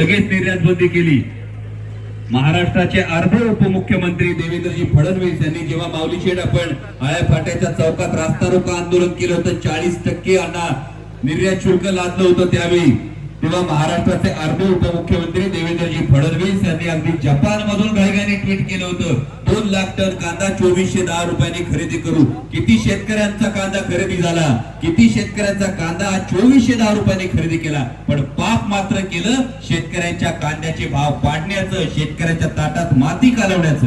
लगेच निर्यात बंदी केली. महाराष्ट्राचे अर्धे उपमुख्यमंत्री देवेंद्रजी फडणवीस यांनी जेव्हा माऊली शेड आपण आळ्या फाट्याच्या चौकात रास्ता रोको आंदोलन केलं होतं चाळीस टक्के अण्णा निर्यात शुल्क लादलं होतं त्यावेळी. तेव्हा महाराष्ट्राचे आर्मी उपमुख्यमंत्री देवेंद्रजी फडणवीस यांनी अगदी जपान मधून घाईघाईने ट्विट केलं होतं दोन लाख टन कांदा चोवीसशे दहा रुपयांनी खरेदी करू. किती शेतकऱ्यांचा कांदा खरेदी झाला? किती शेतकऱ्यांचा कांदा हा चोवीसशे दहा रुपयांनी खरेदी केला? पण पाप मात्र केलं शेतकऱ्यांच्या कांद्याचे भाव पाडण्याचं शेतकऱ्यांच्या ताटात माती कालवण्याचं.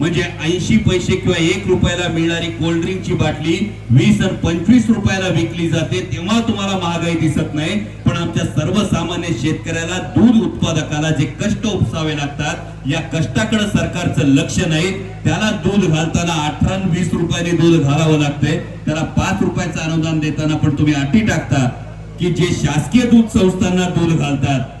म्हणजे ऐंशी पैसे किंवा एक रुपयाला मिळणारी कोल्ड्रिंकची बाटली वीस आणि पंचवीस रुपयाला विकली जाते तेव्हा तुम्हाला महागाई दिसत नाही. पण आमच्या सर्वसामान्य शेतकऱ्याला दूध उत्पादकाला जे कष्ट उपसावे लागतात या कष्टाकडे सरकारचं लक्ष नाही. त्याला दूध घालताना अठरा वीस रुपयाने दूध घालावं लागतंय. त्याला पाच रुपयाचं अनुदान देताना पण तुम्ही अटी टाकता की जे शासकीय दूध संस्थांना दूध घालतात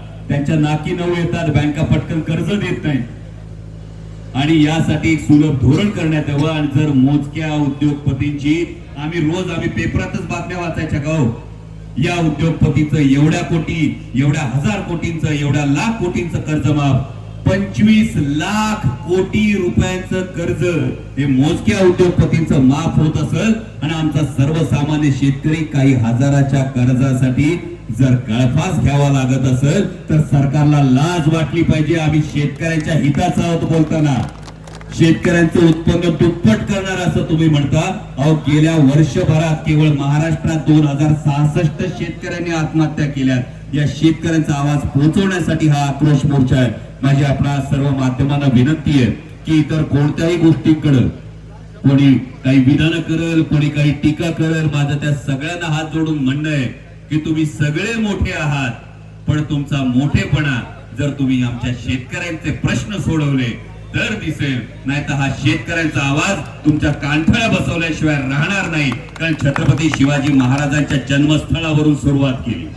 त्यांच्या नाकी नऊ येतात बँका पटकन कर्ज देत नाही आणि यासाठी एक सुलभ धोरण करण्यात यावं. आणि जर मोजक्या उद्योगपतींची आम्ही रोज आम्ही पेपरातच बातम्या वाचायच्या का हो? या उद्योगपतीचं एवढ्या कोटी एवढ्या हजार कोटींचं एवढ्या लाख कोटींचं कर्ज माफ पंचवीस लाख कोटी रुपयांचं कर्ज हे मोजक्या उद्योगपतींचं माफ होत असेल. आणि आमचा सर्वसामान्य शेतकरी काही हजाराच्या कर्जासाठी जर गळफास घ्यावा लागत असेल तर सरकारला लाज वाटली पाहिजे. आम्ही शेतकऱ्यांच्या हिताचा आहोत बोलताना. शेतकऱ्यांचं उत्पन्न दुप्पट करणार असं तुम्ही म्हणता. अहो गेल्या वर्षभरात केवळ महाराष्ट्रात दोन हजार सहासष्ट शेतकऱ्यांनी आत्महत्या केल्या या शेतकऱ्यांचा आवाज पोहोचवण्यासाठी हा आक्रोश मोर्चा आहे. माझी आपणा सर्व माध्यमांना विनंती आहे की इतर कोणत्याही गोष्टीकडे कोणी काही विधानं करल कोणी काही टीका करल माझं त्या सगळ्यांना हात जोडून म्हणणं आहे. की तुम्ही सगळे मोठे आहात पण तुमचा मोठेपणा जर तुम्ही आमच्या शेतकऱ्यांचे प्रश्न सोडवले तर दिसेल. नाही तर हा शेतकऱ्यांचा आवाज तुमच्या कांठळ्या बसवल्याशिवाय राहणार नाही. कारण छत्रपती शिवाजी महाराजांच्या जन्मस्थळावरून सुरुवात केली.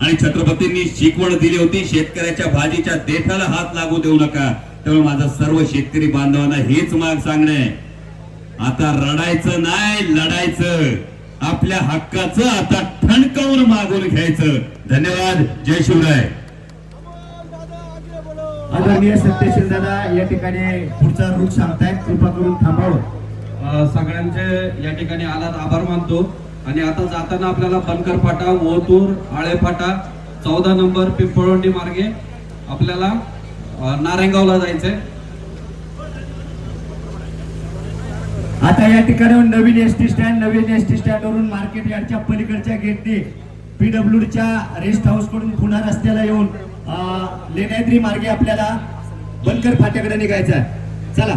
आणि छत्रपतींनी शिकवण दिली होती शेतकऱ्याच्या भाजीच्या देठाला हात लागू देऊ नका. त्यामुळे माझा सर्व शेतकरी बांधवांना हेच माग सांगणे आता रडायचं नाही लढायचं. आपल्या हक्काचं आता ठणकावून मागून घ्यायचं. धन्यवाद. जय शिवराय. आदरणीय सत्यशील दादा या ठिकाणी पुढचा रूट सांगतायत. कृपा करून थांबावं. सगळ्यांचे या ठिकाणी आलात आभार मानतो. आणि आता जाताना आपल्याला बनकर फाटा ओतूर आळे फाटा चौदा नंबर पिंपळवंडी मार्गे आपल्याला नारायणगावला जायचंय. आता या ठिकाणी नवीन एस टी स्टँड नवीन एस टी स्टँड वरून मार्केट यार्डच्या पलीकडच्या गेटने पीडब्ल्यूडीच्या रेस्ट हाऊसकडून पुन्हा रस्त्याला येऊन लेण्याद्री मार्गे आपल्याला बनकर फाट्याकडे निघायचं आहे. चला.